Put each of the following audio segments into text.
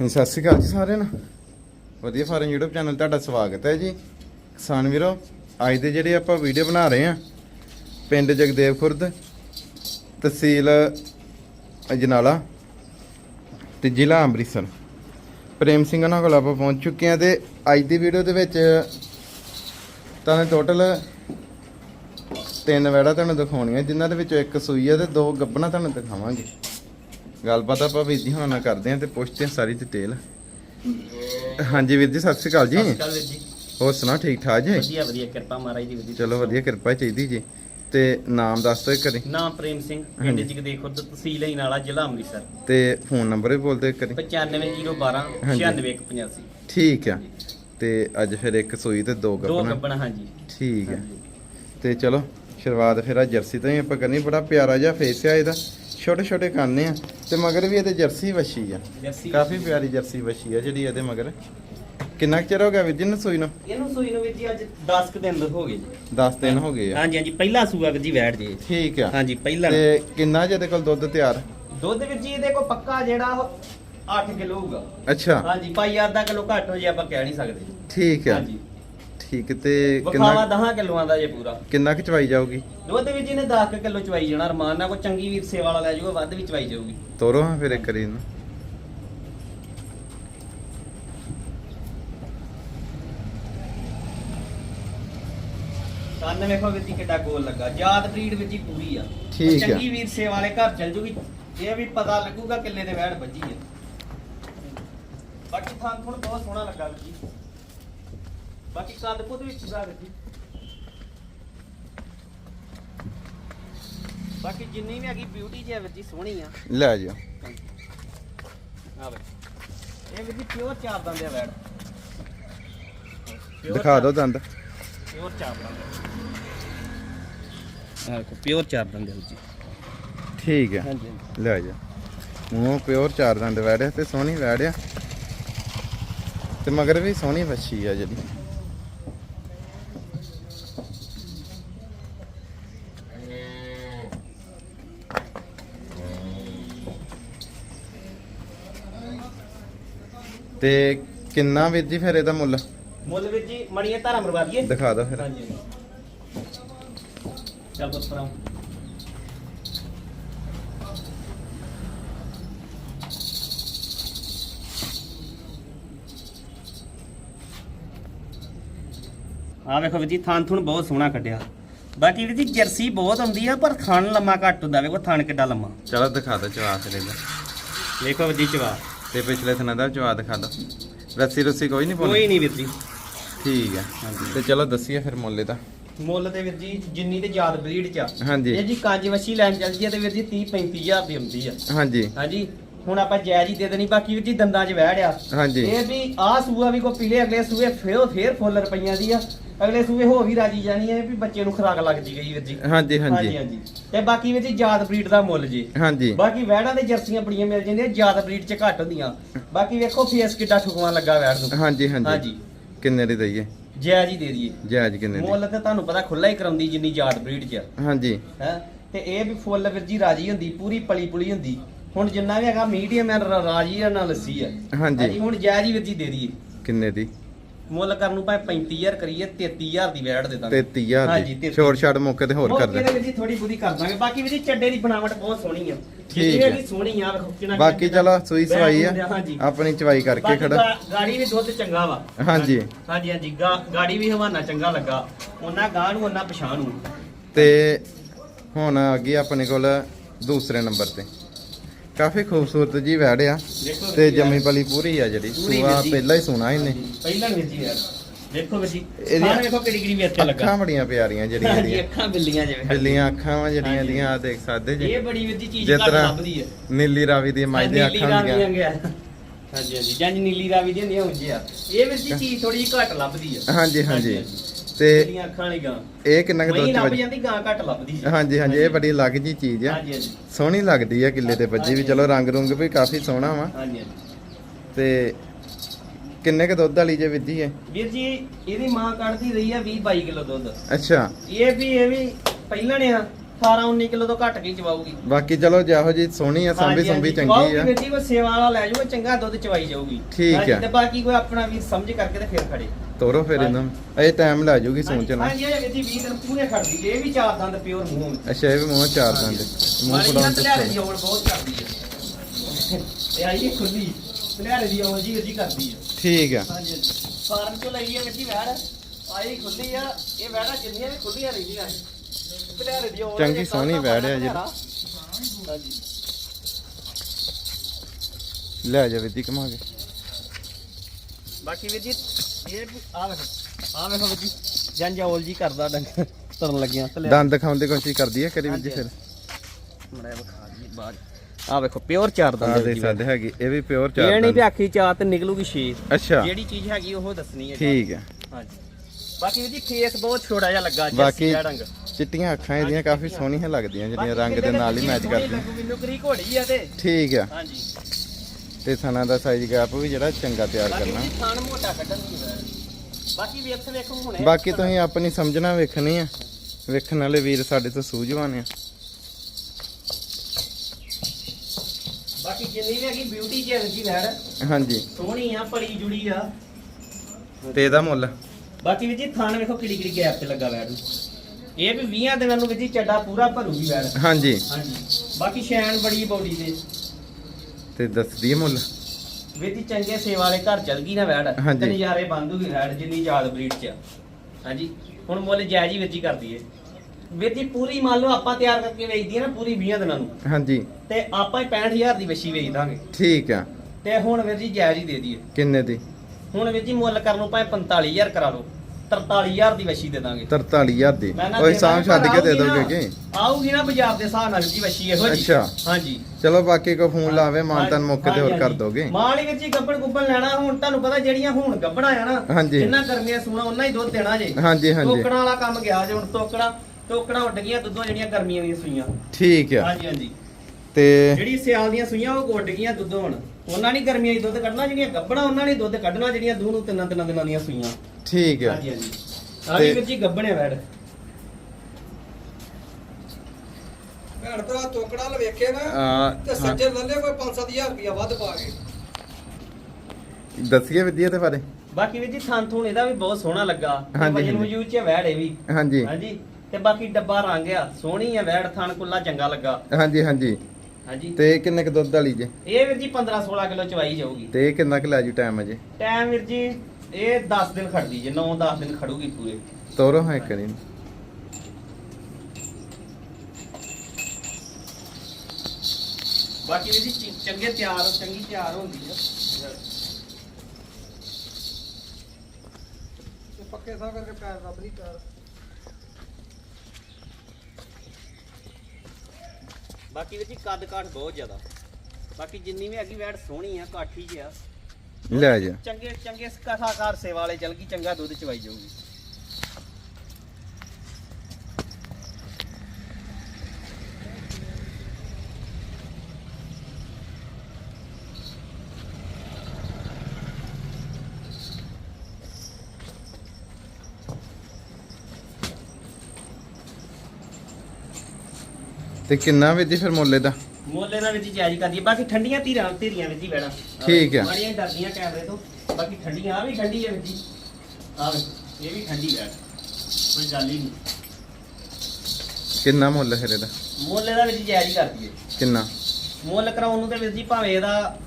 ਹਾਂਜੀ, ਸਤਿ ਸ਼੍ਰੀ ਅਕਾਲ ਜੀ ਸਾਰਿਆਂ ਨੂੰ। ਵਧੀਆ ਫਾਰਮ YouTube ਚੈਨਲ ਤੁਹਾਡਾ ਸਵਾਗਤ ਹੈ ਜੀ। ਕਿਸਾਨ ਵੀਰੋ ਅੱਜ ਦੇ ਜਿਹੜੇ ਆਪਾਂ ਵੀਡੀਓ ਬਣਾ ਰਹੇ ਆ ਪਿੰਡ ਜਗਦੇਵ ਖੁਰਦ ਤਹਿਸੀਲ ਅਜਨਾਲਾ ਤੇ ਜ਼ਿਲ੍ਹਾ ਅੰਮ੍ਰਿਤਸਰ। ਪ੍ਰੇਮ ਸਿੰਘ ਨਾਲ ਕੋਲ ਆਪਾਂ ਪਹੁੰਚ ਚੁੱਕੇ ਆ ਤੇ ਅੱਜ ਦੀ ਵੀਡੀਓ ਦੇ ਵਿੱਚ ਤੁਹਾਨੂੰ ਟੋਟਲ ਤਿੰਨ ਵੈੜਾ ਤੁਹਾਨੂੰ ਦਿਖਾਉਣੀਆਂ ਜਿਨ੍ਹਾਂ ਦੇ ਵਿੱਚੋਂ ਇੱਕ ਸੂਈ ਆ ਤੇ ਦੋ ਗੱਬਣਾ ਤੁਹਾਨੂੰ ਦਿਖਾਵਾਂਗੇ। ਗੱਲਬਾਤ ਆਪਾਂ ਵੀਰ ਜੀ ਹੁਣ ਨਾਲ ਕਰਦੇ ਆਂ ਤੇ ਪੁੱਛਦੇ ਆਂ ਸਾਰੀ ਡਿਟੇਲ ਹਾਂਜੀ ਵੀਰ ਜੀ ਸਤਿ ਸ਼੍ਰੀ ਅਕਾਲ ਜੀ। ਵੀਰ ਹੋਰ ਸੁਣਾ ਠੀਕ ਠਾਕ ਜੀ? ਵਧੀਆ ਵਧੀਆ ਕਿਰਪਾ ਮਹਾਰਾਜ ਦੀ ਵਧੀਆ। ਚਲੋ ਵਧੀਆ ਕਿਰਪਾ ਚਾਹੀਦੀ ਜੀ। ਤੇ ਨਾਮ ਦੱਸ ਦਿਓ ਕਰੀ ਨਾਮ ਪ੍ਰੇਮ ਸਿੰਘ ਪਿੰਡ ਹਾਂਜੀ। ਜਗਦੇ ਖੁਰਦ ਤਹਿਸੀਲ ਹੀ ਨਾਲਾ ਜ਼ਿਲ੍ਹਾ ਅੰਮ੍ਰਿਤਸਰ। ਤੇ ਫੋਨ ਨੰਬਰ ਵੀ ਕਰੀ 95012 ਹਾਂਜੀ। 96185 ਠੀਕ ਆ। ਤੇ ਅੱਜ ਫਿਰ ਇੱਕ ਸੂਈ ਤੇ ਦੋ ਦੋ ਗੱਬਣਾ ਗੱਬਣਾ ਹਾਂਜੀ। ਠੀਕ ਹੈ। ਤੇ ਚਲੋ ਸ਼ੁਰੂਆਤ ਫਿਰ ਆ ਜਰਸੀ ਤੋਂ ਹੀ ਆਪਾਂ ਕਰਨੀ। ਬੜਾ ਪਿਆਰਾ ਜਿਹਾ ਫੇਸ ਆ ਇਹਦਾ। ਛੋਟੇ ਛੋਟੇ ਕੰਨ ਆ ਤੇ ਮਗਰ ਵੀ ਇਹਦੇ ਜਰਸੀ ਵਛੀ ਆ। ਜਰਸੀ ਕਾਫੀ ਪਿਆਰੀ ਜਰਸੀ ਵਛੀ ਆ ਜਿਹੜੀ ਇਹਦੇ ਮਗਰ। ਕਿੰਨਾ ਚਿਰ ਹੋ ਗਿਆ ਵੀਰ ਜੀ ਨੂੰ ਸੂਈ ਨੂੰ? ਇਹਨੂੰ ਸੂਈ ਨੂੰ ਵੀਰ ਜੀ ਅੱਜ 10 ਕੁ ਦਿਨ ਹੋ ਗਏ ਜੀ। 10 ਦਿਨ ਹੋ ਗਏ ਆ। ਹਾਂਜੀ ਹਾਂਜੀ ਪਹਿਲਾ ਸੂਆ ਵੀਰ ਜੀ ਵੈੜ ਜੀ। ਠੀਕ ਆ। ਹਾਂਜੀ ਪਹਿਲਾ। ਤੇ ਕਿੰਨਾ ਜਿਹਦੇ ਕੋਲ ਦੁੱਧ ਤਿਆਰ? ਦੁੱਧ ਵੀਰ ਜੀ ਇਹਦੇ ਪੱਕਾ ਜਿਹੜਾ 8 ਕਿਲੋ ਹੋਊਗਾ। ਅੱਛਾ। ਹਾਂਜੀ ਭਾਈ ਅੱਧਾ ਕਿਲੋ ਘੱਟ ਹੋ ਜੇ ਆਪਾਂ ਕਹਿ ਨਹੀਂ ਸਕਦੇ। ਠੀਕ ਆ। ਹਾਂਜੀ। ਠੀਕ ਤੇ ਵਖਾਵਾ ਕਿੰਨਾ 10 ਕਿਲੋਆਂ ਦਾ ਜੇ ਪੂਰਾ। ਕਿੰਨਾ ਕੁ ਚਵਾਈ ਜਾਊਗੀ? ਦੁੱਧ ਵੀਰ ਜੀ ਨੇ 10 ਕਿਲੋ ਚਵਾਈ ਜਾਣਾ ਰਮਾਨ ਨਾਲ ਕੋਈ ਚੰਗੀ ਵੀਰ ਸੇਵਾ ਵਾਲਾ ਲੈ ਜਾਊਗਾ ਵੱਧ ਵੀ ਚਵਾਈ ਜਾਊਗੀ। ਤੋਰੋ ਹਾਂ ਫਿਰ ਇੱਕ ਵਾਰੀ ਇਹਨੂੰ। ਕੰਨ ਵੇਖੋ ਵੀਰ ਜੀ ਕਿੱਡਾ ਗੋਲ ਲੱਗਾ। ਯਾਦ ਬਰੀਡ ਵਿੱਚ ਹੀ ਪੂਰੀ ਆ। ਠੀਕ ਆ। ਚੰਗੀ ਵੀਰ ਸੇ ਵਾਲੇ ਘਰ ਚਲ ਜੂਗੀ। ਇਹ ਵੀ ਪਤਾ ਲੱਗੂਗਾ ਕਿੱਲੇ ਦੇ ਵਹਿੜ ਵੱਜੀ ਆ। ਬਾਕੀ ਥਾਂ ਥੋੜਾ ਬਹੁਤ ਸੋਹਣਾ ਲੱਗਾ ਵੀਰ ਜੀ। ਬਾਕੀ ਕੱਦ ਕੁੱਦ ਵੀ ਪੂਰਾ ਜੀ। ਬਾਕੀ ਜਿੰਨੀ ਵੀ ਹੈਗੀ ਬਿਊਟੀ ਜੀ ਵੀਰ ਜੀ ਸੋਹਣੀ ਆ। ਲੈ ਜਾਓ। ਆ ਵੇ। ਇਹ ਵੀਰ ਜੀ ਪਿਓਰ ਚਾਰ ਦੰਦ ਆ ਵੈੜ। ਦਿਖਾ ਦਿਓ ਦੰਦ। ਪਿਓਰ ਚਾਰ ਦੰਦ ਆ। ਦੇਖੋ ਪਿਓਰ ਚਾਰ ਦੰਦ ਵੀਰ ਜੀ। ਠੀਕ ਆ। ਹਾਂਜੀ ਲੈ ਜਾ ਮੂੰਹ ਪਿਓਰ ਚਾਰ ਦੰਦ ਵੜਿਆ ਤੇ ਸੋਹਣੀ ਵੜਿਆ ਤੇ ਮਗਰ ਵੀ ਸੋਹਣੀ ਵੱਛੀ ਆ ਜਿਹੜੀ। ਤੇ ਕਿੰਨਾ ਵੀਰ ਜੀ ਫਿਰ ਇਹਦਾ ਮੁੱਲ? ਮੁੱਲ ਵਿੱਚ ਜੀ ਮੜੀਆਂ ਧਾਰਾ ਮਰਵਾ ਦਈਏ ਦਿਖਾ ਦਿਓ ਫਿਰ। ਹਾਂਜੀ। ਚੱਲ ਆ ਵੇਖੋ ਵੀਰ ਜੀ ਥਾਨ ਥੁਣ ਬਹੁਤ ਸੋਹਣਾ ਕੱਢਿਆ। ਬਾਕੀ ਵੀਰ ਜੀ ਜਰਸੀ ਬਹੁਤ ਹੁੰਦੀ ਆ ਪਰ ਥਣ ਲੰਮਾ ਘੱਟ ਹੁੰਦਾ। ਵੇਖੋ ਥਣ ਕਿੱਡਾ ਲੰਮਾ। ਚਲੋ ਦਿਖਾ ਦਿਓ ਚਵਾ ਫਿਰ ਇਹਦਾ। ਵੇਖੋ ਵੀਰ ਜੀ ਚਵਾ ਤੇ ਪਿਛਲੇ ਥਣਾ ਦਾ ਚਵਾ ਦਿਖਾ ਦਿਓ। ਰੱਸੀ ਰੁੱਸੀ ਕੋਈ ਨਹੀਂ ਪਾਉਣੀ? ਕੋਈ ਨਹੀਂ ਵੀਰ ਜੀ। ਠੀਕ ਆ। ਤੇ ਚਲੋ ਦੱਸੀਏ ਫਿਰ ਮੁੱਲ ਇਹਦਾ। ਮੁੱਲ ਤੇ ਵੀਰ ਜੀ ਜਿੰਨੀ ਤੇ ਯਾਦ ਬਰੀਡ ਚ ਆ। ਹਾਂਜੀ। ਇਹ ਜੀ ਕੰਜ ਵਛੀ ਲੈਣ ਚੱਲ ਜੀ ਤੇ ਵੀਰ ਜੀ 30 35000 ਦੀ ਹੁੰਦੀ ਆ। ਹਾਂਜੀ। ਹਾਂਜੀ। ਹੁਣ ਆਪਾਂ ਜਾਇਜ਼ ਹੀ ਦੇ ਦੇਣੀ ਬਾਕੀ ਵੀਰ ਜੀ ਦੰਦਾਂ 'ਚ ਵਹਿੜਿਆ ਹਾਂਜੀ। ਇਹ ਵੀ ਆਹ ਸੂਆ ਵੀ ਕੋ ਪੀਲੇ ਅਗਲੇ ਸੂਏ ਫੇਰ ਫੇਰ ਫੁੱਲ ਰੁਪਈਆਂ ਦੀ ਆ। ਅਗਲੇ ਸੂਏ ਹੋ ਵੀ ਰਾਜੀ ਜਾਣੀ ਹੈ ਵੀ ਬੱਚੇ ਨੂੰ ਖੁਰਾਕ ਲੱਗ ਜੀ ਗਈ ਵੀਰ ਜੀ। ਹਾਂਜੀ ਹਾਂਜੀ। ਹਾਂਜੀ ਹਾਂਜੀ। ਤੇ ਬਾਕੀ ਜੀ ਜਾਤ ਬਰੀਡ ਦਾ ਮੁੱਲ ਜੀ। ਹਾਂਜੀ। ਬਾਕੀ ਵਹਿੜਾਂ ਦੇ ਜਰਸੀਆਂ ਬੜੀਆਂ ਮਿਲ ਜਾਂਦੀਆਂ ਜਾਤ ਬਰੀਡ 'ਚ ਘੱਟ ਹੁੰਦੀਆਂ। ਬਾਕੀ ਵੇਖੋ ਫੇਸ ਕਿੱਡਾ ਠੁਕਵਾਂ ਲੱਗਾ ਵਹਿੜ ਨੂੰ। ਹਾਂਜੀ ਹਾਂਜੀ। ਹਾਂਜੀ। ਕਿੰਨੇ ਦੀ ਦਈਏ? ਜਾਇਜ਼ ਹੀ ਦੇ ਦਈਏ। ਜਾਇਜ਼ ਕਿੰਨੇ ਦੀ? ਮੁੱਲ ਤੇ ਤੁਹਾਨੂੰ ਪਤਾ ਖੁੱਲਾ ਹੀ ਕਰਾਉਂਦੀ ਜਿੰਨੀ ਜਾਤ ਬਰੀਡ 'ਚ। ਹਾਂਜੀ। ਹੈ? ਤੇ ਇਹ ਵੀ ਫੁੱਲ ਵੀਰ ਜੀ ਰਾਜੀ ਹੁੰਦੀ ਪੂਰੀ ਪਲੀ ਪੁਲੀ ਹੁੰਦੀ। ਹੁਣ ਜਿੰਨਾ ਵੀ ਹੈਗਾ ਮੀਡੀਅਮ ਐ ਰਾਜੀ ਨਾਲ ਲੱਸੀ ਆ। ਹਾਂਜੀ। ਹੁਣ ਜਾਇਜ਼ ਹੀ ਵੀਰ ਜੀ ਦੇ ਦਈਏ। ਕਿੰਨੇ ਦੀ? ਮੁੱਲ ਕਰਨ ਨੂੰ ਭਾਵੇਂ 35000 ਕਰੀਏ 33000 ਦੀ ਵੈਟ ਦੇ ਦਾਂਗੇ। 33000 ਹਾਂਜੀ, ਦੀ। 33 ਛੋੜ ਛਾੜ ਮੌਕੇ ਤੇ ਹੋਰ ਕਰ ਮੌਕੇ ਦੇ ਜੀ ਥੋੜੀ ਬੁੱਧੀ ਕਰ ਦਾਂਗੇ। ਬਾਕੀ ਜੀ ਚੱਡੇ ਦੀ ਬਣਾਵਟ ਬਹੁਤ ਸੋਹਣੀ ਆ। ਠੀਕ ਹੈ। ਸੋਹਣੀ ਆ ਕਿੰਨਾ ਬਾਕੀ ਚਲੋ ਸੂਈ ਸਵਾਈ ਆ। ਆਪਣੀ ਚਵਾਈ ਕਰਕੇ ਖੜਾ। ਗਾੜੀ ਵੀ ਦੁੱਧ ਚੰਗਾ ਵਾ। ਹਾਂਜੀ। ਹਾਂਜੀ ਹਾਂਜੀ। ਗਾੜੀ ਵੀ ਹਵਾਨਾ ਚੰਗਾ ਲੱਗਾ। ਉਹਨਾਂ ਗਾਂ ਨੂੰ ਉਹਨਾਂ ਪਛਾਣ ਨੂੰ। ਤੇ ਹੁਣ ਆ ਗਈ ਆਪਣੇ ਕੋਲ ਦੂਸਰੇ ਨੰਬਰ ਤੇ। ਕਾਫੀ ਖੂਬਸੂਰਤ ਜੀ ਵੈੜ ਆ ਦੇਖੋ ਤੇ ਜੀ ਜੰਮੀ ਪਲੀ ਪੂਰੀ ਆ ਜਿਹੜੀ। ਪੂਰੀ ਸੂਆ ਜੀ। ਪਹਿਲਾਂ ਹੀ ਸੁਣਾ ਇਹਨੇ। ਪਹਿਲਾਂ ਵੀਰ ਜੀ ਯਾਰ। ਦੇਖੋ ਵੀਰ ਜੀ ਇਹਦੀਆਂ ਸਾਹ ਵੇਖੋ ਕਿਹੜੀ ਕਿਹੜੀ ਵਿੱਚ ਲੱਗਾ। ਅੱਖਾਂ ਬੜੀਆਂ ਪਿਆਰੀਆਂ ਜਿਹੜੀਆਂ ਹਾਂਜੀ ਇਹਦੀਆਂ। ਅੱਖਾਂ ਬਿੱਲੀਆਂ ਜਿਵੇਂ। ਬਿੱਲੀਆਂ ਅੱਖਾਂ ਵਾ ਜਿਹੜੀਆਂ ਹਾਂਜੀ। ਇਹਦੀਆਂ ਆ ਦੇਖ ਸਕਦੇ ਜੀ। ਇਹ ਬੜੀ ਜੀ ਚੀਜ਼ ਜਿਸ ਘੱਟ ਤਰ੍ਹਾਂ ਲੱਭਦੀ ਹੈ। ਨੀਲੀ ਰਾਵੀ ਦੀ ਮਾਈ ਦੀਆਂ ਨੀਲੀ ਅੱਖਾਂ ਰਾਵੀ ਹੁੰਦੀਆਂ ਹੁੰਦੀਆਂ। ਹਾਂਜੀ ਹਾਂਜੀ। ਜੰਜ ਨੀਲੀ ਰਾਵੀ ਦੀਆਂ ਹੁੰਦੀਆਂ ਹੁੰਦੀ ਆ ਇਹ ਜੀ ਚੀਜ਼ ਥੋੜੀ ਜਿਹੀ ਘੱਟ ਲੱਭਦੀ ਹਾਂਜੀ ਹਾਂਜੀ। ਤੇ ਜਿਹੜੀਆਂ ਅੱਖਾਂ ਵਾਲੀ ਗਾਂ। ਇਹ ਕਿੰਨਾ ਕੁ ਦੁੱਧ ਚ ਲੱਭ ਵੱਜ ਜਾਂਦੀ ਗਾਂ ਘੱਟ ਲੱਭਦੀ। ਆ। ਹਾਂਜੀ ਹਾਂਜੀ ਇਹ ਬੜੀ ਅਲੱਗ ਜੀ ਚੀਜ਼ ਆ। ਹਾਂਜੀ ਹਾਂਜੀ। ਸੋਹਣੀ ਲੱਗਦੀ ਆ ਕਿੱਲੇ ਤੇ ਵੱਜੀ ਵੀ। ਚਲੋ ਰੰਗ ਰੁੰਗ ਵੀ ਕਾਫੀ ਸੋਹਣਾ ਵਾ। ਹਾਂਜੀ ਹਾਂਜੀ। ਤੇ ਕਿੰਨੇ ਕ ਦੁੱਧ ਵਾਲੀ ਜੇ ਵਿੱਧੀ ਹੈ ਵੀਰ ਜੀ ਇਹਦੀ ਮਾਂ ਕੱਢਦੀ ਰਹੀ ਆ 20 22 ਕਿਲੋ ਦੁੱਧ। ਅੱਛਾ। ਇਹ ਵੀ ਇਹ ਵੀ ਪਹਿਲਾਂ ਨੇ ਆ। 18 19 ਕਿਲੋ ਤੋਂ ਘੱਟ ਕੀ ਚਵਾਊਗੀ। ਬਾਕੀ ਚਲੋ ਜਿਹੋ ਜੀ ਸੋਹਣੀ ਆ ਸੰਭੀ ਸੰਭੀ ਚੰਗੀ ਆ। ਜੀ ਕੋਈ ਸੇਵਾ ਵਾਲਾ ਲੈ ਜਾਊਗਾ ਚੰਗਾ ਦੁੱਧ ਚਵਾਈ ਜਾਊਗੀ। ਠੀਕ ਹੈ। ਤੇ ਬਾਕੀ ਕੋਈ ਆਪਣਾ ਵੀ ਸਮਝ ਕਰਕੇ ਤੇ ਫਿਰ ਖੜੇ। ਤੋਰੋ ਫਿਰ ਇਹਨਾਂ। ਨੂੰ। ਇਹ ਟਾਈਮ ਲੈ ਜੂਗੀ ਸੋਚਣਾ। ਹਾਂਜੀ ਇਹ ਜੀ 20 ਦਿਨ ਪੂਰੇ ਖੜਦੀ ਇਹ ਵੀ ਚਾਰ ਦੰਦ ਪਿਓਰ ਮੂੰਹ ਅੱਛਾ ਇਹ ਵੀ ਮੂੰਹ ਚਾਰ ਦੰਦ। ਮੂੰਹ ਫੜਾਉਣ ਨਾ ਤੇ ਤਲਿਆਰੇ ਦੀ ਔਲ ਬਹੁਤ ਕਰਦੀ ਹੈ। ਇਹ ਆਈ ਹੈ ਖੁੱਲੀ। ਤਲਿਆਰੇ ਦੀ ਔਲ ਜੀ ਜੀ ਕਰਦੀ ਹੈ। ਠੀਕ ਆ। ਹਾਂਜੀ। ਫਾਰਮ ਚੋਂ ਲਈ ਹੈ ਵਿੱਚੀ ਵੈੜ। ਆਈ ਖੁੱਲੀ ਆ। ਇਹ ਵੈੜਾਂ ਜਿੰਨੀਆਂ ਵੀ ਖੁੱਲੀਆਂ ਰਹਿੰਦੀਆਂ ਦੀ ਚੰਗੀ ਸੋਹਣੀ ਆ ਜੀ। ਲੈ ਜਾ ਵਿੱਦੀ ਕਮਾ ਕੇ। ਬਾਕੀ ਵੀਰ ਜੀ ਇਹ ਆ ਵੇਖੋ ਆ ਵੇਖੋ ਵੀਰ ਜੀ ਜੰਜ ਜੀ ਕਰਦਾ ਡੰਗ ਤੁਰਨ ਲੱਗਿਆ ਦੰਦ ਦਿਖਾਉਣ ਦੀ ਕੋਸ਼ਿਸ਼ ਕਰਦੀ ਆ ਕਰੀ ਵੀਰ ਜੀ ਫਿਰ। ਮੜਾ ਵਿਖਾ ਜੀ ਬਾਅਦ ਆ ਵੇਖੋ ਪਿਓਰ ਚਾਰ ਆ ਦੰਦ ਦੇ ਸਾਡੇ ਹੈਗੀ ਇਹ ਵੀ ਪਿਓਰ ਇਹ ਚਾਰ ਨਹੀਂ ਦੰਦ। ਵੀ ਆਖੀ ਚਾਰ ਤੇ ਨਿਕਲੂਗੀ ਛੇ। ਅੱਛਾ। ਜਿਹੜੀ ਚੀਜ਼ ਹੈਗੀ ਉਹ ਦੱਸਣੀ ਹੈ ਠੀਕ ਆ ਹਾਂਜੀ। ਬਾਕੀ ਜੀ ਫੇਸ ਬਹੁਤ ਛੋਟਾ ਜਿਹਾ ਲੱਗਾ ਬਾਕੀ ਦਾ ਰੰਗ। ਚਿੱਟੀਆਂ ਅੱਖਾਂ ਇਹਦੀਆਂ ਕਾਫੀ ਸੋਹਣੀਆਂ ਲੱਗਦੀਆਂ ਜਿਹੜੀਆਂ ਰੰਗ ਦੇ ਨਾਲ ਹੀ ਮੈਚ ਕਰਦੀਆਂ। ਮੈਨੂੰ ਕਰੀ ਘੋੜੀ ਆ ਤੇ। ਠੀਕ ਆ। ਹਾਂਜੀ। ਤੇ ਥਣਾ ਦਾ ਸਾਈਜ਼ ਗੈਪ ਵੀ ਜਿਹੜਾ ਚੰਗਾ ਤਿਆਰ ਬਾਕੀ ਕਰਨਾ। ਜੀ ਥਾਣ ਮੋਟਾ ਕੱਢਣ ਦੀ ਬਾਕੀ ਵੇਖ ਵੇਖੋ ਹੁਣੇ ਬਾਕੀ ਤੁਸੀਂ ਆਪਣੀ ਸਮਝਣਾ ਵੇਖਣੀ ਆ। ਵੇਖਣ ਵਾਲੇ ਵੀਰ ਸਾਡੇ ਤੋਂ ਸੂਝਵਾਨ ਆ। ਬਾਕੀ ਜਿੰਨੀ ਵੀ ਹੈਗੀ ਬਿਊਟੀ ਚ ਜੀ ਵੈੜ ਹਾਂਜੀ। ਸੋਹਣੀ ਆ ਪੜੀ ਜੁੜੀ ਆ। ਤੇ ਇਹਦਾ ਮੁੱਲ? ਬਾਕੀ ਵੀ ਜੀ ਥਾਣ ਵੇਖੋ ਕਿਹੜੀ ਕਿਹੜੀ ਗੈਪ ਤੇ ਲੱਗਾ ਨੂੰ। ਇਹ ਵੀ 20 ਦਿਨਾਂ ਨੂੰ ਵੀ ਜੀ ਚੱਡਾ ਪੂਰਾ ਭਰੂਗੀ ਵੈੜ ਹਾਂਜੀ। ਹਾਂਜੀ। ਬਾਕੀ ਸ਼ੈਨ ਬੜੀ ਬੋਡੀ ਤੇ। ਤੇ ਦੱਸਦੀ ਮੁੱਲ? ਵੀਰ ਜੀ ਚੰਗੇ ਸੇਵਾ ਵਾਲੇ ਘਰ ਚਲ ਗਈ ਨਾ ਵੈੜ ਹਾਂਜੀ। ਤੇ ਨਜ਼ਾਰੇ ਬੰਦ ਹੋ ਗਈ ਵੈੜ ਜਿੰਨੀ ਯਾਦ ਬਰੀਡ ਚ ਆ। ਹਾਂਜੀ। ਹੁਣ ਮੁੱਲ ਜਾਇਜ਼ ਹੀ ਵੀਰ ਜੀ ਕਰਦੀ ਏ। ਵੀਰ ਜੀ ਪੂਰੀ ਮੰਨ ਲਓ ਆਪਾਂ ਤਿਆਰ ਕਰਕੇ ਵੇਚਦੀ ਆ ਨਾ ਪੂਰੀ 20 ਦਿਨਾਂ ਨੂੰ। ਹਾਂਜੀ। ਤੇ ਆਪਾਂ ਹੀ 65000 ਦੀ ਵੱਛੀ ਵੇਚ ਦਾਂਗੇ। ਠੀਕ ਆ। ਤੇ ਹੁਣ ਵੀਰ ਜੀ ਜਾਇਜ਼ ਹੀ ਦੇ ਦਈਏ। ਕਿੰਨੇ ਦੀ? ਹੁਣ ਵੀਰ ਜੀ ਮੁੱਲ ਕਰਨ ਨੂੰ ਭਾਵੇਂ 45000 ਕਰਾ ਲਓ 43000 ਦੀ ਵੱਛੀ ਦੇ ਦਾਂਗੇ। 43000 ਦੀ? ਮੈਂ ਨਾ ਛੱਡ ਕੇ ਦੇ ਦੋਗੇ ਕਿ ਆਊਗੀ ਨਾ ਬਾਜ਼ਾਰ ਦੇ ਹਿਸਾਬ ਨਾਲ ਜੀ ਵੱਛੀ ਇਹੋ ਜੀ ਅੱਛਾ। ਹਾਂਜੀ। ਚਲੋ ਬਾਕੀ ਕੋ ਫੋਨ ਲਾਵੇ ਮਾਨਤਨ ਮੌਕੇ ਤੇ ਹੋਰ ਕਰ। ਦੋਗੇ। ਮਾਲ ਹੀ ਵੀਰ ਜੀ ਗੱਬਣ ਲੈਣਾ ਹੁਣ ਤੁਹਾਨੂੰ ਪਤਾ ਜਿਹੜੀਆਂ ਹੁਣ ਗੱਬਣਾ ਆ ਨਾ। ਜਿੰਨਾ ਗਰਮੀਆਂ ਸੂਣਾ ਉਹਨਾਂ ਹੀ ਦੁੱਧ ਦੇਣਾ ਜੇ। ਹਾਂਜੀ ਹਾਂਜੀ। ਟੋਕੜਾਂ ਵਾਲਾ ਕੰਮ ਗਿਆ ਜੇ ਹੁਣ ਟੋਕੜਾ ਟੋਕੜਾ ਉੱਡ ਗਈਆਂ ਦੁੱਧੋਂ ਜਿਹੜੀਆਂ ਗਰਮੀਆਂ ਦੀਆਂ ਸੂਈਆਂ। ਠੀਕ ਆ। ਹਾਂਜੀ ਹਾਂਜੀ। ਤੇ ਜਿਹੜੀ ਸਿਆਲ ਦੀਆਂ ਸੂਈਆਂ ਉਹ ਉੱਡ ਗਈਆਂ ਦੁੱਧੋਂ ਹੁਣ। ਉਹਨਾਂ ਨਹੀਂ ਗਰਮੀਆਂ 'ਚ ਦੁੱਧ ਕੱਢਣਾ ਜਿਹੜੀਆਂ ਗੱਬਣਾ ਉਹਨਾਂ ਨੇ ਦੁੱਧ ਕੱਢਣਾ ਜਿਹੜੀਆਂ ਦੂਹ ਨੂੰ ਤਿੰਨਾਂ ਤਿੰਨਾਂ ਦਿਨਾਂ ਦੀਆਂ ਸੂਈਆਂ। ਠੀਕ ਆ ਹਾਂਜੀ ਹਾਂਜੀ। ਆ ਵੀ ਤੇ- ਵੀਰ ਜੀ ਗੱਬਣੇ ਵੈੜ। ਭੈਣ ਭਰਾ ਤੋਕੜਾ ਲ ਵੇਖੇ ਨਾ ਤੇ ਹਾਂ, ਸੱਜਣ ਲੱਲੇ ਕੋਈ 5-7000 ਰੁਪਇਆ ਵੱਧ ਪਾ ਕੇ। ਦੱਸੀਏ ਵਿਦਿਆ ਦੇ ਬਾਰੇ। ਬਾਕੀ ਵੀਰ ਜੀ ਥਾਂ ਥੂਣ ਇਹਦਾ ਵੀ ਬਹੁਤ ਸੋਹਣਾ ਲੱਗਾ। ਤੇ ਹਾਂਜੀ, ਵਜਨ ਹਾਂਜੀ। ਵਜੂਦ ਚ ਵੈੜ ਇਹ ਵੀ। ਹਾਂਜੀ। ਹਾਂਜੀ। ਤੇ ਬਾਕੀ ਡੱਬਾ ਰੰਗ ਆ ਸੋਹਣੀ ਆ ਵੈੜ ਥਾਣ ਕੁੱਲਾ ਚੰਗਾ ਲੱਗਾ। ਹਾਂਜੀ ਹਾਂਜੀ। ਹਾਂਜੀ। ਤੇ ਕਿੰਨੇ ਕ ਦੁੱਧ ਵਾਲੀ ਜੇ? ਇਹ ਵੀਰ ਜੀ 15 16 ਕਿਲੋ ਚਵਾਈ ਜਾਊਗੀ। ਤੇ ਇਹ ਕਿੰਨਾ ਕ ਲੈ ਜੂ ਟਾਈਮ ਅਜੇ? ਟਾਈਮ ਵੀਰ ਜੀ ਇਹ 10 ਦਿਨ ਖੜਦੀ ਜੇ 9 10 ਦਿਨ ਖੜੂਗੀ ਪੂਰੇ। ਤੋਰੋ ਹਾਂ ਕਰੀ ਬਾਕੀ ਵੀਰ ਜੀ ਚੰਗੇ ਤਿਆਰ ਚੰਗੀ ਤਿਆਰ ਹੁੰਦੀ ਆ। ਪੱਕੇ ਸਾਹ ਕਰਕੇ ਪੈਰ ਰੱਬ ਨਹੀਂ ਪੈਰ ਬਾਕੀ ਵੀਰ ਜੀ ਕੱਦ ਕਾਠ ਬਹੁਤ ਜ਼ਿਆਦਾ। ਬਾਕੀ ਜਿੰਨੀ ਵੀ ਹੈਗੀ ਵੈੜ ਸੋਹਣੀ ਆ ਕਾਠੀ ਜੀ ਆ। ਲੈ ਜਾ। ਚੰਗੇ ਚੰਗੇ ਕਥਾਕਾਰ ਸੇਵਾ ਵਾਲੇ ਚਲ ਗਈ ਚੰਗਾ ਦੁੱਧ ਚਵਾਈ ਜਾਊਗੀ। ਤੇ ਕਿੰਨਾ ਵਿਧੀ ਫਿਰ ਮੁੱਲੇ ਦਾ? ਮੋਲੇ ਦਾ ਵਿੱਚ ਜਾਇਜ਼ ਕਰਦੀ। ਬਾਕੀ ਠੰਡੀਆਂ ਧੀਰਾਂ ਧੀਰੀਆਂ ਵਿੱਚ ਹੀ ਬੈਣਾ। ਠੀਕ ਆ। ਮਾੜੀਆਂ ਡਰਦੀਆਂ ਕੈਮਰੇ ਤੋਂ। ਬਾਕੀ ਠੰਡੀਆਂ ਆ ਵੀ ਠੰਡੀ ਹੈ ਵਿੱਚ ਹੀ ਆ ਇਹ ਵੀ ਠੰਡੀ ਹੈ। ਕੋਈ ਹੀ ਨਹੀਂ। ਕਿੰਨਾ ਮੁੱਲ ਫਿਰ ਇਹਦਾ? ਮੋਲੇ ਦਾ ਵਿੱਚ ਜਾਇਜ਼ ਕਰਦੀ ਹੈ। ਕਿੰਨਾ? ਮੁੱਲ ਕਰਾਉਣ ਨੂੰ ਤੇ ਵੀਰ ਜੀ ਭਾਵੇਂ ਇਹਦਾ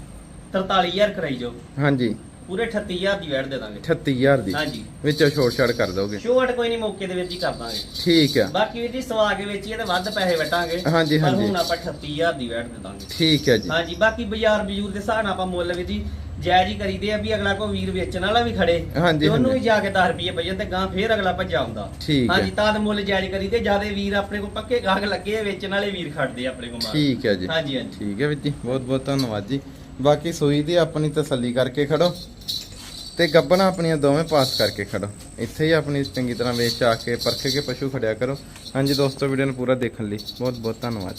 43000 ਕਰਾਈ ਜਾਓ। ਹਾਂਜੀ। ਪੂਰੇ 38000 ਦੀ ਵੈਟ ਦੇ ਦਾਂਗੇ। 38000 ਦੀ? ਹਾਂਜੀ। ਵਿੱਚੋਂ ਛੋੜ ਛਾੜ ਕਰ ਦੋਗੇ? ਛੋਟ ਕੋਈ ਨਹੀਂ ਮੌਕੇ ਦੇ ਵਿੱਚ ਹੀ ਕਰ ਦਾਂਗੇ। ਠੀਕ ਆ। ਬਾਕੀ ਵੀਰ ਜੀ ਸਵਾ ਕੇ ਵੇਚੀਏ ਤੇ ਵੱਧ ਪੈਸੇ ਵਟਾਂਗੇ। ਹਾਂਜੀ, ਪਰ ਹਾਂਜੀ। ਹੁਣ ਆਪਾਂ 38000 ਦੀ ਵੈਟ ਦੇ ਦਾਂਗੇ। ਠੀਕ ਹੈ ਜੀ। ਹਾਂਜੀ ਬਾਕੀ ਬਾਜ਼ਾਰ ਬਜੂਰ ਦੇ ਹਿਸਾਬ ਨਾਲ ਆਪਾਂ ਮੁੱਲ ਵੀ ਜੀ ਜਾਇਜ਼ ਹੀ ਕਰੀਦੇ ਆ ਵੀ ਅਗਲਾ ਕੋ ਵੀਰ ਵੇਚਣ ਵਾਲਾ ਵੀ ਖੜੇ। ਤੇ ਉਹਨੂੰ। ਵੀ ਜਾ ਕੇ 10 ਰੁਪਏ ਭਜਨ ਤੇ ਗਾਂ ਫੇਰ ਅਗਲਾ ਭੱਜਾ ਆਉਂਦਾ। ਹਾਂਜੀ ਤਾਂ ਮੁੱਲ ਜਾਇਜ਼ ਕਰੀਦੇ ਜਿਆਦੇ ਵੀਰ ਆਪਣੇ ਕੋ ਪੱਕੇ ਗਾਹਕ ਲੱਗੇ ਆ, ਵੇਚਣ ਵਾਲੇ ਵੀਰ ਖੜਦੇ ਆ ਆਪਣੇ ਕੋ ਮਾਲ। ਠੀਕ ਹੈ ਜੀ। ਹਾਂਜੀ ਹਾਂਜੀ। ਠੀਕ ਹੈ ਵੀਰ ਜੀ ਬਹੁਤ ਬਹੁਤ ਧੰਨਵਾਦ ਜੀ। ਬਾਕੀ ਸੂਈ ਦੀ ਆਪਣੀ ਤਸੱਲੀ ਕਰਕੇ ਖੜੋ ਤੇ ਗੱਬਣਾ ਆਪਣੀਆਂ ਦੋਵੇਂ ਪਾਸ ਕਰਕੇ ਖੜੋ। ਇੱਥੇ ਹੀ ਆਪਣੀ ਚੰਗੀ ਤਰ੍ਹਾਂ ਵੇਚ ਆ ਕੇ, ਪਰਖੇ ਕੇ ਪਸ਼ੂ ਖੜਿਆ ਕਰੋ। ਹਾਂਜੀ ਦੋਸਤੋ ਵੀਡੀਓ ਨੂੰ ਪੂਰਾ ਦੇਖਣ ਲਈ ਬਹੁਤ ਬਹੁਤ ਧੰਨਵਾਦ।